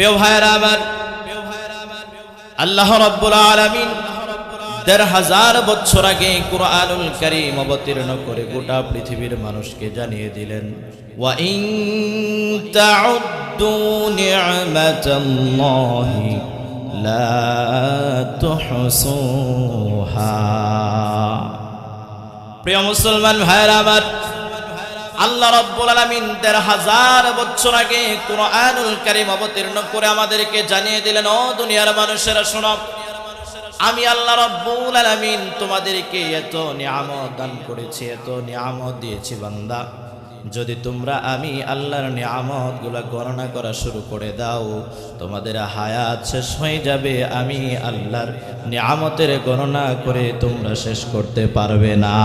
প্রিয় ভাইয়েরা আমার, আল্লাহ রব্বুল আলামিন দেড় হাজার বছর আগে কুরআনুল কারীম অবতীর্ণ করে গোটা পৃথিবীর মানুষকে জানিয়ে দিলেন প্রিয় মুসলমান ভাইয়েরা আমার আল্লাহ রব্বুল আলামিন দেড় হাজার বছর আগে কুরআনুল কারীম অবতীর্ণ করে আমাদেরকে জানিয়ে দিলেন, ও দুনিয়ার মানুষেরা, শোনো, আমি আল্লাহ রব্বুল আলামিন তোমাদেরকে এত নিয়ামত দান করেছি, এত নিয়ামত দিয়েছি, বান্দা। যদি তোমরা আমি আল্লাহর নিয়ামতগুলা গণনা করা শুরু করে দাও, তোমাদের হায়াত শেষ হয়ে যাবে, আমি আল্লাহর নিয়ামতের গণনা করে তোমরা শেষ করতে পারবে না।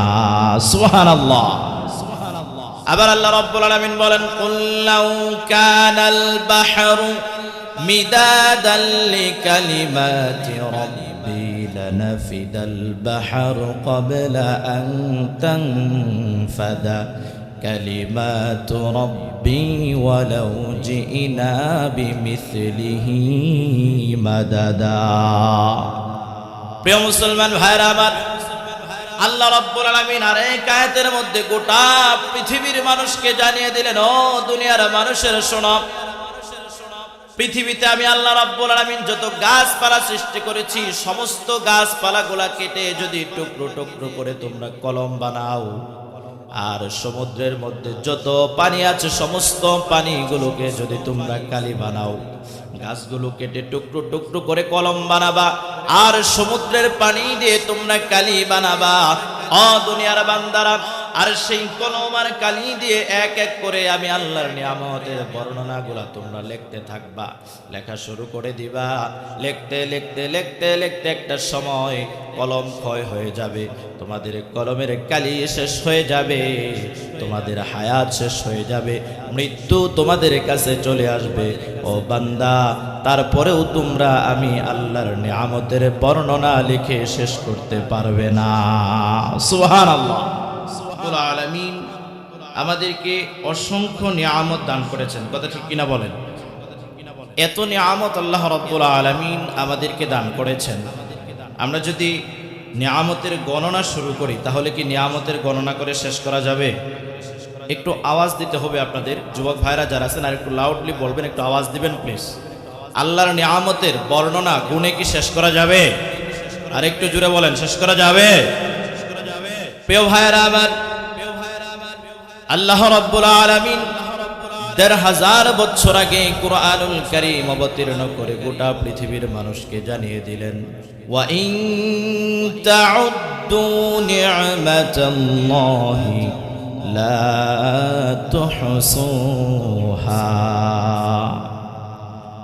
সুবহানাল্লাহ। আবার আল্লাহ রাব্বুল আলামিন বলেন, কুল লাউ কানাল বাহরু মিদাদান লিকালিমাতি রাব্বি লানাফিদাল বাহরু ক্বাবলা আন তানফাদা কালিমাতু রাব্বি ওয়ালাউ জিনা বিমিথলিহি মাদাদা প্রিয় মুসলমান ভাইরা আমার আল্লাহ রব্বুল আলমিন আর এই আয়াতের মধ্যে গোটা পৃথিবীর মানুষকে জানিয়ে দিলেন, ও দুনিয়ার মানুষের শোনো। পৃথিবীতে আমি আল্লাহ রাব্বুল আলামিন যত গাছপালা সৃষ্টি করেছি, সমস্ত গাছপালাগুলা কেটে যদি টুকরো টুকরো করে তোমরা কলম বানাও। আর সমুদ্রের মধ্যে যত পানি আছে, সমস্ত পানিগুলোকে যদি তোমরা কালি বানাও, গাছগুলো কেটে টুকরো টুকরো করে কলম বানাবা, আর সমুদ্রের পানি দিয়ে তোমরা কালি বানাবা। অ দুনিয়ার বান্দারা আর সেই কলম আর কালি দিয়ে এক এক করে আমি আল্লাহর নিয়ামতের বর্ণনাগুলা তোমরা লিখতে থাকবা। লেখা শুরু করে দিবা। লিখতে লিখতে লিখতে লিখতে একটা সময় কলম ক্ষয় হয়ে যাবে। তোমাদের কলমের কালি শেষ হয়ে যাবে। তোমাদের হায়াত শেষ হয়ে যাবে। মৃত্যু তোমাদের কাছে চলে আসবে। ও বান্দা, তারপরেও তোমরা আমি আল্লাহর নিয়ামতের বর্ণনা লিখে শেষ করতে পারবে না। সুহান আল্লাহ আলামিন আমাদেরকে অসংখ্য নিয়ামত দান করেছেন। কথা ঠিক কিনা বলেন? এত নিয়ামত আল্লাহ রব্বুল আলামিন আমাদেরকে দান করেছেন। আমরা যদি নিয়ামতের গণনা শুরু করি, তাহলে কি নিয়ামতের গণনা করে শেষ করা যাবে? একটু আওয়াজ দিতে হবে আপনাদের। যুবক ভাইরা যারা আছেন, আর একটু লাউডলি বলবেন, একটু আওয়াজ দিবেন প্লিজ আল্লাহর নিয়ামতের বর্ণনা, গুণে কি শেষ করা যাবে? আর একটু জুড়ে বলেন, শেষ করা যাবে? প্রিয় ভাইয়েরা আমার আল্লাহ রব্বুল আলামিন দেড় হাজার বছর আগে কুরআনুল কারীম অবতীর্ণ করে গোটা পৃথিবীর মানুষকে জানিয়ে দিলেন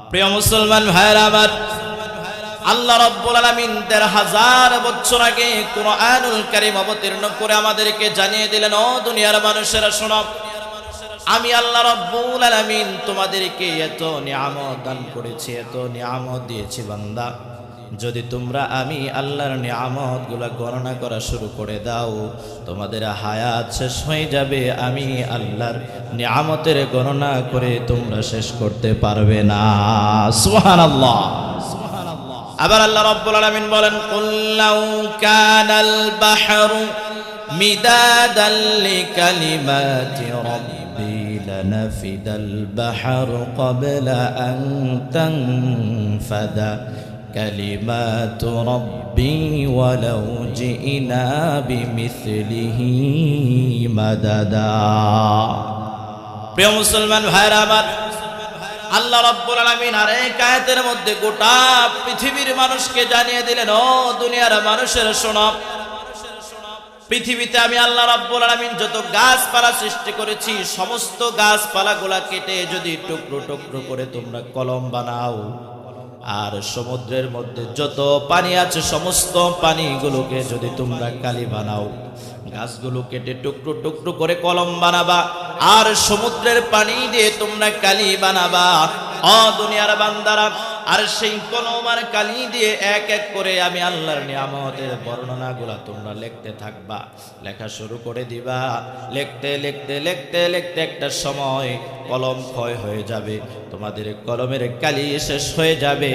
প্রিয় মুসলমান ভাইয়েরা, আমার আল্লাহ রব্বুল আলামিন দেড় হাজার বছর আগে কুরআনুল কারীম অবতীর্ণ করে আমাদেরকে জানিয়ে দিলেন, ও দুনিয়ার মানুষেরা, শোনো, আমি আল্লাহ রব্বুল আলামিন তোমাদেরকে এত নিয়ামত দান করেছি, এত নিয়ামত দিয়েছি, বান্দা। যদি তোমরা আমি আল্লাহর নিয়ামতগুলা গণনা করা শুরু করে দাও, তোমাদের হায়াত শেষ হয়ে যাবে, আমি আল্লাহর নিয়ামতের গণনা করে তোমরা শেষ করতে পারবে না। সুবহানাল্লাহ। আবার আল্লাহ রাব্বুল আলামিন বলেন, কুল লাউ কানাল বাহরু মিদাদান লিকালিমাতি রাব্বি লানাফিদাল বাহরু ক্বাবলা আন তানফাদা কালিমাতু রাব্বি ওয়ালাউ জিনা বিমিথলিহি মাদাদা. প্রিয় মুসলমান ভাইরা আমার আল্লাহ রব্বুল আলামিন আর এই কায়াতের মধ্যে গোটা পৃথিবীর মানুষকে জানিয়ে দিলেন, ও দুনিয়ার মানুষের শোনো। পৃথিবীতে আমি আল্লাহ রব্বুল আলামিন যত গাছপালা সৃষ্টি করেছি, সমস্ত গাছপালাগুলা কেটে যদি টুকরো টুকরো করে তোমরা কলম বানাও, আর সমুদ্রের মধ্যে যত পানি আছে, সমস্ত পানিগুলোকে যদি তোমরা কালি বানাও। গাছগুলো কেটে টুকরো টুকরো করে কলম বানাবা, আর সমুদ্রের পানি দিয়ে তোমরা কালি বানাবা। অ দুনিয়ার বান্দারা, আর সেই কলমার কালি দিয়ে এক এক করে আমি আল্লাহর নিয়ামতের বর্ণনাগুলা তোমরা লিখতে থাকবা, লেখা শুরু করে দিবা। লিখতে লিখতে লিখতে লিখতে একটা সময় কলম ক্ষয় হয়ে যাবে, তোমাদের কলমের কালি শেষ হয়ে যাবে।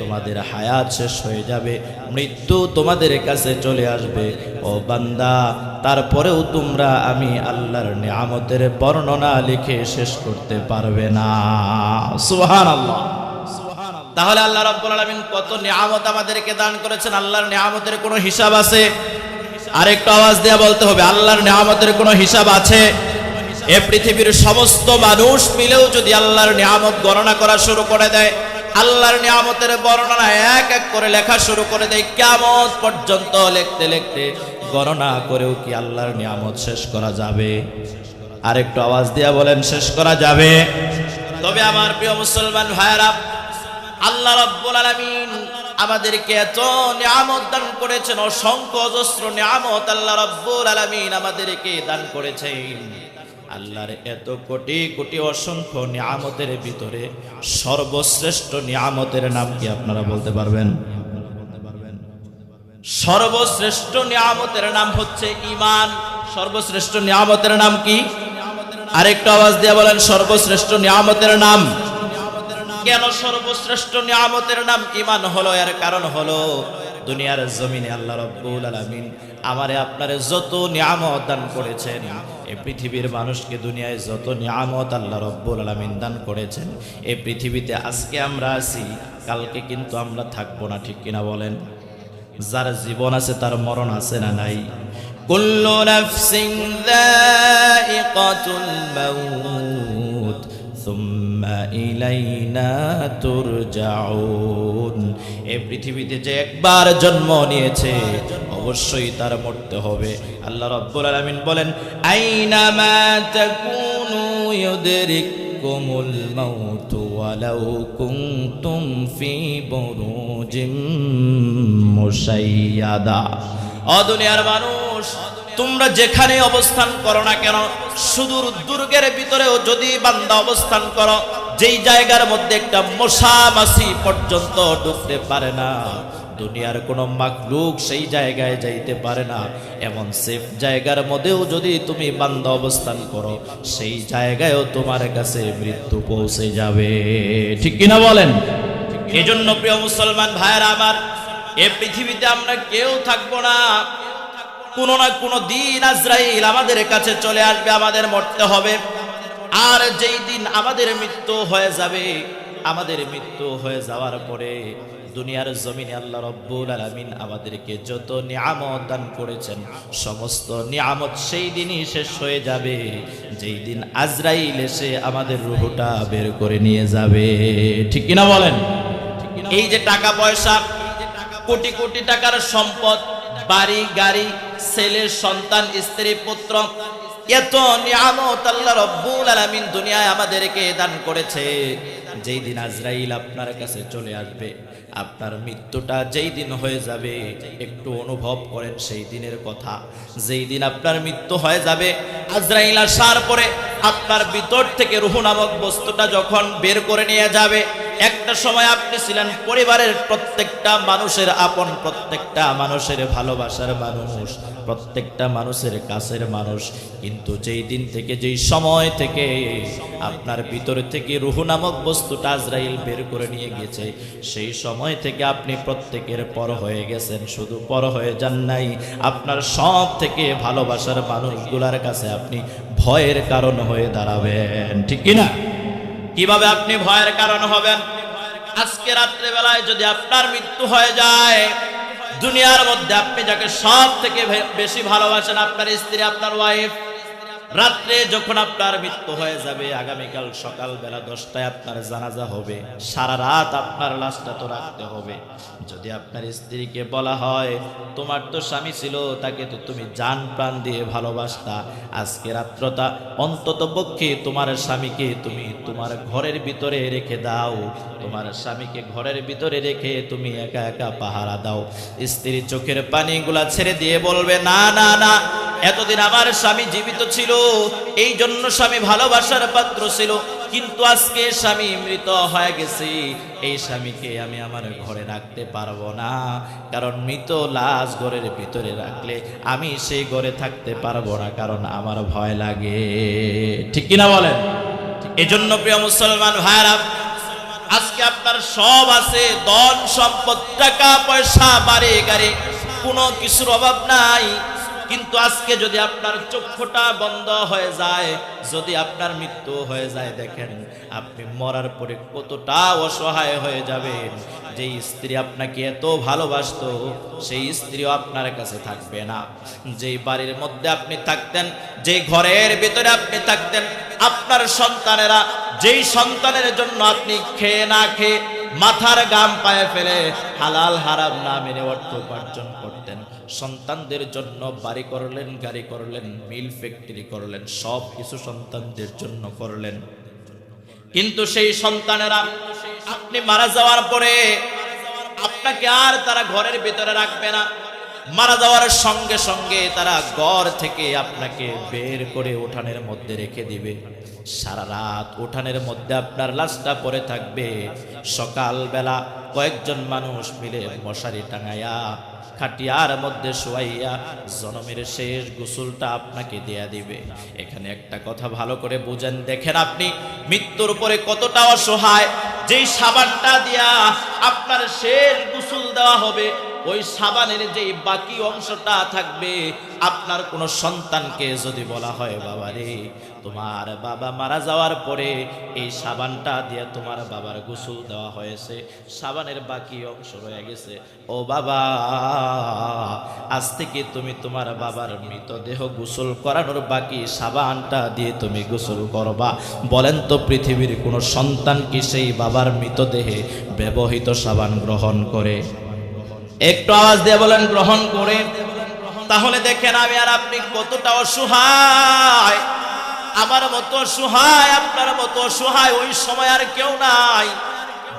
তোমাদের হায়াত শেষ হয়ে যাবে, মৃত্যু তোমাদের কাছে চলে আসবে। ও বান্দা, তারপরেও তোমরা আমি আল্লাহর নিয়ামতের বর্ণনা লিখে শেষ করতে পারবে না। সুহান আল্লাহ তাহলে আল্লাহ রাব্বুল আলামিন কত নিয়ামত আমাদেরকে দান করেছেন, আল্লাহর নিয়ামতের কোনো হিসাব আছে? আরেকটু আওয়াজ দেয়া বলতে হবে, আল্লাহর নিয়ামতের কোনো হিসাব আছে? এ পৃথিবীর সমস্ত মানুষ মিলেও যদি আল্লাহর নিয়ামত গণনা করা শুরু করে দেয় আল্লাহর নিয়ামতের বর্ণনা এক এক করে লেখা শুরু করে দেয়। কেমন পর্যন্ত লিখতে লিখতে গণনা করেও কি আল্লাহর নিয়ামত শেষ করা যাবে? আরেকটু আওয়াজ দিয়া বলেন, শেষ করা যাবে। তবে আমার প্রিয় মুসলমান ভাইয়েরা, আল্লাহ রাব্বুল আলামিন আমাদেরকে এত নিয়ামত দান করেছেন, অসংখ্য অজস্র নিয়ামত আল্লাহ রাব্বুল আলামিন আমাদেরকে দান করেছেন। আল্লাহর এত কোটি কোটি অসংখ্য নিয়ামতের ভিতরে সর্বশ্রেষ্ঠ নিয়ামতের নাম কি আপনারা বলতে পারবেন? সর্বশ্রেষ্ঠ নিয়ামতের নাম হচ্ছে ইমান সর্বশ্রেষ্ঠ নিয়ামতের নাম কি? আরেকটু আওয়াজ দিয়ে বলেন, সর্বশ্রেষ্ঠ নিয়ামতের নাম। কেন সর্বশ্রেষ্ঠ নিয়ামতের নাম ইমান হলো? এর কারণ হলো দুনিয়ার জমিনে আল্লাহ রব্বুল আলামিন আমারে আপনারে যত নিয়ামত দান করেছেন এই পৃথিবীর মানুষকে দুনিয়ায় যত নিয়ামত আল্লাহ রব্বুল আলামিন দান করেছেন এই পৃথিবীতে আজকে আমরা আছি, কালকে কিন্তু আমরা থাকব না, ঠিক কিনা বলেন? যার জীবন আছে, তার মরণ আছে না নাই? কুল্লু নাফসিন তুরজাউন। এই পৃথিবীতে যে একবার জন্ম নিয়েছে অবশ্যই তার মরতে হবে। আল্লাহ রাব্বুল আলামিন বলেন, আইনা তাকুনু ইউদরিকুমুল মাউত ওয়ালাউ কুনতুম ফি বুরুজিম অদুনিয়ার মানুষ, তোমরা যেখানে অবস্থান করো না কেন, সুদূর দুর্গের ভিতরেও যদি বান্দা অবস্থান করো, যেই জায়গার মধ্যে একটা মশা মাছি পর্যন্ত ঢুকতে পারে না। দুনিয়ার কোনো মাকলুক সেই জায়গায় যাইতে পারে না। এমন সেফ জায়গার মধ্যেও যদি তুমি বান্দা অবস্থান করো, সেই জায়গায়ও তোমার কাছে মৃত্যু পৌঁছে যাবে। ঠিক কিনা বলেন? এজন্য প্রিয় মুসলমান ভাইয়েরা আমার, এ পৃথিবীতে আমরা কেউ থাকব না। কোনো না কোনো দিন আজরাইল আমাদের কাছে চলে আসবে, আমাদের মরতে হবে। আর যেই দিন আমাদের মৃত্যু হয়ে যাবে, আমাদের মৃত্যু হয়ে যাওয়ার পরে দুনিয়ার জমিনে আল্লাহ রব্বুল আলামিন আমাদেরকে যত নিয়ামত দান করেছেন, সমস্ত নিয়ামত সেই দিনই শেষ হয়ে যাবে। যেই দিন আজরাইল এসে আমাদের রুহটা বের করে নিয়ে যাবে। ঠিক কিনা বলেন? এই যে টাকা পয়সা, কোটি কোটি টাকার সম্পদ, বাড়ি, গাড়ি, ছেলে, সন্তান, স্ত্রী, পুত্র, এত নিয়ামত আল্লাহ রব্বুল আলামিন দুনিয়ায় আমাদেরকে দান করেছে। যেই দিন আজরাইল আপনার কাছে চলে আসবে, আপনার মৃত্যুটা যেই দিন হয়ে যাবে, একটু অনুভব করেন সেই দিনের কথা। যেই দিন আপনার মৃত্যু হয়ে যাবে, আজরাইল আসার পরে আপনার ভিতর থেকে রুহু নামক বস্তুটা যখন বের করে নিয়ে যাবে একটা সময় আপনি ছিলেন পরিবারের প্রত্যেকটা মানুষের আপন, প্রত্যেকটা মানুষের ভালোবাসার মানুষ, প্রত্যেকটা মানুষের কাছের মানুষ। কিন্তু যেই দিন থেকে, যেই সময় থেকে আপনার ভিতর থেকে রুহু নামক বস্তুটা আজরাইল বের করে নিয়ে গেছে, সেই সময় থেকে আপনি প্রত্যেকের পর হয়ে গেছেন। শুধু পর হয়ে যান নাই, আপনার সব থেকে ভালোবাসার মানুষগুলার কাছে আপনি ভয়ের কারণ হয়ে দাঁড়াবেন। ঠিক কিনা? কীভাবে আপনি ভয়ের কারণ হবেন? আজকে রাত্রেবেলায় যদি আপনার মৃত্যু হয়ে যায়, দুনিয়ার মধ্যে আপনি যাকে সব থেকে বেশি ভালোবাসেন, আপনার স্ত্রী, আপনার ওয়াইফ রাত্রে যখন আপনার মৃত্যু হয়ে যাবে, আগামীকাল সকাল বেলা দশটায় আপনার জানাজা হবে। সারা রাত আপনার লাশটা তো রাখতে হবে। যদি আপনার স্ত্রীকে বলা হয়, তোমার তো স্বামী ছিল, তাকে তো তুমি জান প্রাণ দিয়ে ভালোবাসতা। আজকে রাত্রটা অন্তত পক্ষে তোমার স্বামীকে তুমি তোমার ঘরের ভিতরে রেখে দাও। তোমার স্বামীকে ঘরের ভিতরে রেখে তুমি একা একা পাহারা দাও। স্ত্রীর চোখের পানিগুলা ছেড়ে দিয়ে বলবে, না না না এতদিন আমার স্বামী জীবিত ছিল, এই জন্য স্বামী ভালোবাসার পাত্র ছিল, কিন্তু আজকে স্বামী মৃত হয়ে গেছে। এই স্বামীকে আমি আমার ঘরে রাখতে পারব না, কারণ মৃত লাশ ঘরের ভিতরে রাখলে আমি সেই ঘরে থাকতে পারব না, কারণ আমার ভয় লাগে। ঠিক কিনা বলেন? এজন্য প্রিয় মুসলমান ভাইরা আজকে আপনার সব আছে, ধন সম্পদ, টাকা, পয়সা, বাড়ি, গাড়ি, কোনো কিছুর অভাব নাই। কিন্তু আজকে যদি আপনার চক্ষুটা বন্ধ হয়ে যায়, যদি আপনার মৃত্যু হয়ে যায়, দেখেন আপনি মরার পরে কতটা অসহায় হয়ে যাবেন। যে স্ত্রী আপনাকে এত ভালোবাসতো, সেই স্ত্রীও আপনার কাছে থাকবে না। যেই বাড়ির মধ্যে আপনি থাকতেন, যেই ঘরের ভিতরে আপনি থাকতেন, আপনার সন্তানেরা যেই সন্তানের জন্য আপনি খেয়ে না খেয়ে মাথার গাম পায়ে ফেলে হালাল হারাম না মেনে অর্থ উপার্জন সন্তানদের জন্য বাড়ি করলেন, গাড়ি করলেন, মিল ফ্যাক্টরি করলেন, সব কিছু সন্তানদের জন্য করলেন। কিন্তু সেই সন্তানেরা আপনি মারা যাওয়ার পরে আপনাকে আর তারা ঘরের ভিতরে রাখবে না। মারা যাওয়ার সঙ্গে সঙ্গে তারা ঘর থেকে আপনাকে বের করে উঠানের মধ্যে রেখে দিবে। সারা রাত উঠানের মধ্যে আপনার লাশটা পরে থাকবে। সকালবেলা কয়েকজন মানুষ মিলে মশারি টাঙাইয়া খাটিয়ার মধ্যে শোয়াইয়া জনমের শেষ গোসলটা আপনাকে দেয়া দিবে। এখানে একটা কথা ভালো করে বুঝেন। দেখেন আপনি, মৃত্যুর উপরে কতটা অসহায়। যেই সাবানটা দিয়া আপনার শেষ গোসল দেওয়া হবে ওই সাবানের যে বাকি অংশটা থাকবে, আপনার কোনো সন্তানকে যদি বলা হয় বাবা রে তোমার বাবা মারা যাওয়ার পরে এই সাবানটা দিয়ে তোমার বাবার গোসল দেওয়া হয়েছে, সাবানের বাকি অংশ রয়ে গেছে। ও বাবা, আজ থেকে তুমি তোমার বাবার মৃতদেহ গোসল করানোর বাকি সাবানটা দিয়ে তুমি গোসল করবা। বলেন তো, পৃথিবীর কোনো সন্তান কি সেই বাবার মৃতদেহে ব্যবহৃত সাবান গ্রহণ করে? একটু আওয়াজ দিয়ে বলেন, গ্রহণ করে। তাহলে দেখেন আমি আর আপনি কতটা অসহায়। আমার মতো অসহায়, আপনার মতো অসহায় ওই সময় আর কেউ নাই।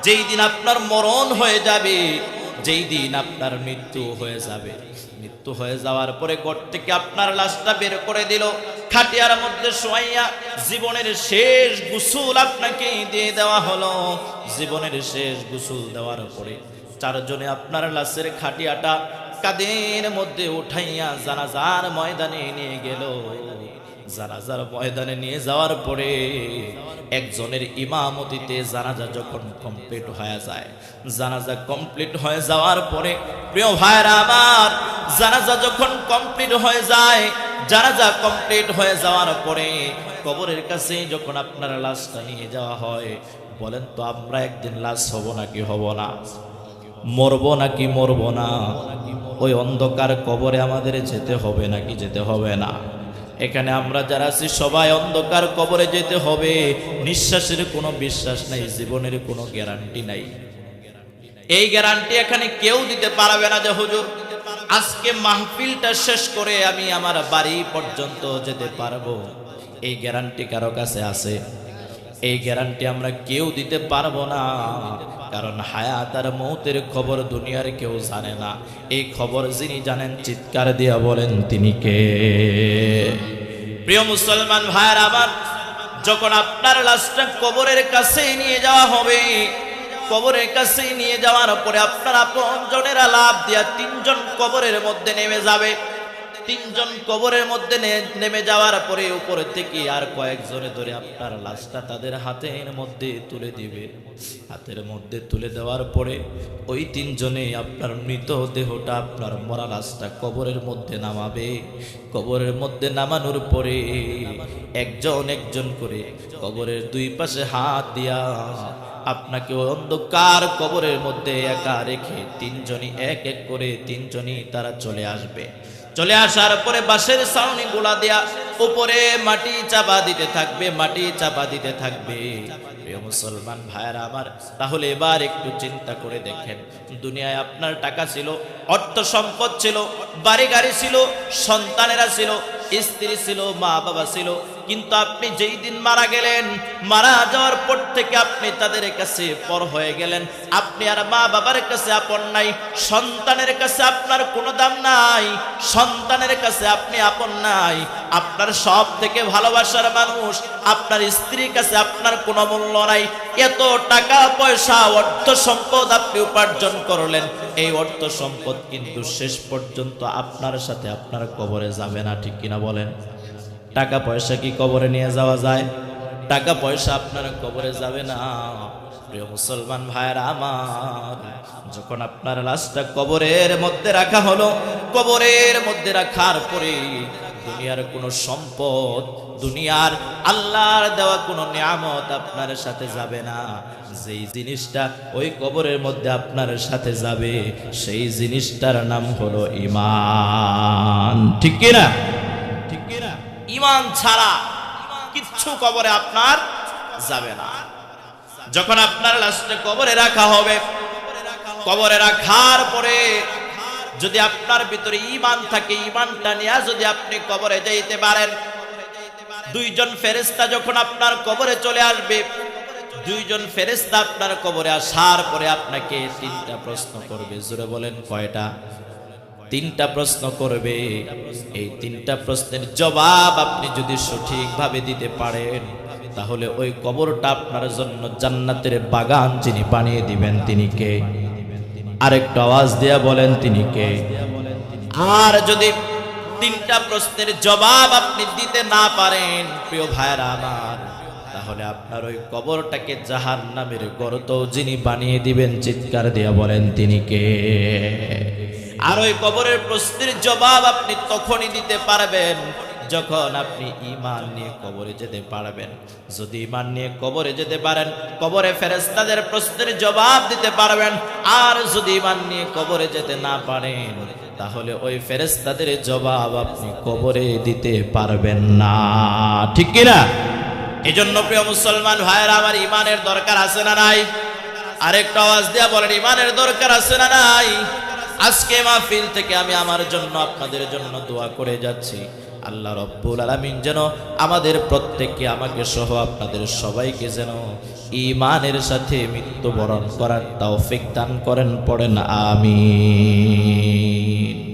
যেই দিন আপনার মরণ হয়ে যাবে, যেই দিন আপনার মৃত্যু হয়ে যাবে। মৃত্যু হয়ে যাওয়ার পরে ঘর থেকে আপনার লাশটা বের করে দিল, খাটিয়ার মধ্যে শোয়াইয়া জীবনের শেষ গুসুল আপনাকে দিয়ে দেওয়া হলো। জীবনের শেষ গুসুল দেওয়ার পরে চারজনে আপনার লাশের খাটিয়াটা কাদের মধ্যে উঠাইয়া জানাজার ময়দানে নিয়ে গেল। জানাজার ময়দানে নিয়ে যাওয়ার পরে একজনের ইমামতিতে জানাজা যখন কমপ্লিট হয়ে যায়, জানাজা কমপ্লিট হয়ে যাওয়ার পরে, প্রিয় ভাইরা আমার, জানাজা যখন কমপ্লিট হয়ে যায়, জানাজা কমপ্লিট হয়ে যাওয়ার পরে কবরের কাছে যখন আপনার লাশটা নিয়ে যাওয়া হয়, বলেন তো আমরা একদিন লাশ হব নাকি হব না? মরবো নাকি মরবো না? ওই অন্ধকার কবরে আমাদের যেতে হবে নাকি যেতে হবে না? এখানে আমরা যারা আছি, সবাই অন্ধকার কবরে যেতে হবে। নিঃশ্বাসের কোনো বিশ্বাস নাই, জীবনের কোনো গ্যারান্টি নাই। এই গ্যারান্টি এখানে কেউ দিতে পারবে না যে, হুজুর, আজকে মাহফিলটা শেষ করে আমি আমার বাড়ি পর্যন্ত যেতে পারব। এই গ্যারান্টি কারও কাছে আছে? এই গ্যারান্টি আমরা কেউ দিতে পারব না। কারণ হায়াত আর মৌতের খবর দুনিয়ার কেউ জানে না। এই খবর যিনি জানেন, চিৎকার দিয়া বলেন, তিনি কে? প্রিয় মুসলমান ভাইয়ের, আবার যখন আপনার লাশটা কবরের কাছে নিয়ে যাওয়া হবে, কবরের কাছে নিয়ে যাওয়ার পরে আপনার আপন লাভ দিয়া তিনজন কবরের মধ্যে নেমে যাবে। তিনজন কবরের মধ্যে নেমে যাওয়ার পরে উপরে থেকে আর কয়েকজনে ধরে আপনার লাশটা তাদের হাতের মধ্যে তুলে দিবে। হাতের মধ্যে তুলে দেওয়ার পরে ওই তিনজনে আপনার মৃত দেহটা, আপনার মরা লাশটা কবরের মধ্যে নামাবে। কবরের মধ্যে নামানোর পরে একজন একজন করে কবরের দুই পাশে হাত দিয়া আপনাকে অন্ধকার কবরের মধ্যে একা রেখে তিনজনই এক এক করে তিনজনই তারা চলে আসবে। চলে আসার পরে বাঁশের সাউনি গোলা দেয়া উপরে মাটি চাপা দিতে থাকবে, মাটি চাপা দিতে থাকবে। মুসলমান ভাইয়েরা আমার, তাহলে এবার একটু চিন্তা করে দেখেন। দুনিয়ায় আপনার টাকা ছিল, অর্থ সম্পদ ছিল বাড়ি গাড়ি ছিল, সন্তানেরা ছিল, স্ত্রী ছিল মা বাবা ছিল কিন্তু আপনি যেই দিন মারা গেলেন, মারা যাওয়ার পর থেকে আপনি তাদের কাছে পর হয়ে গেলেন। আপনি আর মা বাবার কাছে আপন নাই, সন্তানের কাছে আপনার কোনো দাম নাই, সন্তানের কাছে আপনি আপন নাই। আপনার সব থেকে ভালোবাসার মানুষ, আপনার স্ত্রীর কাছে আপনার কোনো মূল্য নাই। এত টাকা, পয়সা, অর্থ সম্পদ আপনি উপার্জন করলেন। এই অর্থ সম্পদ কিন্তু শেষ পর্যন্ত আপনার সাথে আপনার কবরে যাবে না, ঠিক কিনা বলেন? টাকা পয়সা কি কবরে নিয়ে যাওয়া যায়? টাকা পয়সা আপনার কবরে যাবে না। প্রিয় মুসলমান ভাইয়েরা আমার, যখন আপনার লাশটা কবরের মধ্যে রাখা হলো, কবরের মধ্যে রাখার পরে দুনিয়ার কোনো সম্পদ, দুনিয়ার আল্লাহর দেওয়া কোনো নিয়ামত আপনার সাথে যাবে না। যেই জিনিসটা ওই কবরের মধ্যে আপনার সাথে যাবে, সেই জিনিসটার নাম হলো ইমান ঠিক কিনা? ইমান ছাড়া কিচ্ছু কবরে আপনার যাবে না। যখন আপনার লাশটা কবরে রাখা হবে, কবরে রাখার পরে যদি আপনার ভিতরে ইমান থাকে, ইমানটা নিয়ে যদি আপনি কবরে যাইতে পারেন, দুইজন ফেরেস্তা যখন আপনার কবরে চলে আসবে, দুইজন ফেরেস্তা আপনার কবরে আসার পরে আপনাকে তিনটা প্রশ্ন করবে। জোরে বলেন, কয়টা? তিনটা প্রশ্ন করবে। এই তিনটা প্রশ্নের জবাব আপনি যদি সঠিকভাবে দিতে পারেন, তাহলে ওই কবরটা আপনার জন্য জান্নাতের বাগান যিনি বানিয়ে দিবেন তিনি কে? আরেকটা আওয়াজ দিয়া বলেন তিনি কে? আর যদি তিনটা প্রশ্নের জবাব আপনি দিতে না পারেন, প্রিয় ভাইরা আমার, তাহলে আপনার ওই কবরটাকে জাহান নামের গর্ত যিনি বানিয়ে দিবেন, চিৎকার দিয়া বলেন তিনি কে? আর ওই কবরের প্রশ্নের জবাব আপনি তখনই দিতে পারবেন যখন আপনি ইমান নিয়ে কবরে যেতে পারবেন। যদি ইমান নিয়ে কবরে যেতে পারেন, কবরে ফেরেস্তাদের প্রশ্নের জবাব দিতে পারবেন। আর যদি ইমান নিয়ে কবরে যেতে না পারেন, তাহলে ওই ফেরেস্তাদের জবাব আপনি কবরে দিতে পারবেন না। ঠিক কিনা? এই জন্য প্রিয় মুসলমান ভাইয়েরা, আমার ইমানের দরকার আছে না নাই? আরেকটা আওয়াজ দেয়া বলেন ইমানের দরকার আছে না নাই? আজকে মাহফিল থেকে আমি আমার জন্য আপনাদের জন্য দোয়া করে যাচ্ছি। আল্লাহ রব্বুল আলমিন যেন আমাদের প্রত্যেককে আমাকে সহ আপনাদের সবাইকে যেন ইমানের সাথে মৃত্যুবরণ করার তাও দান করেন, পড়েন, আমিন।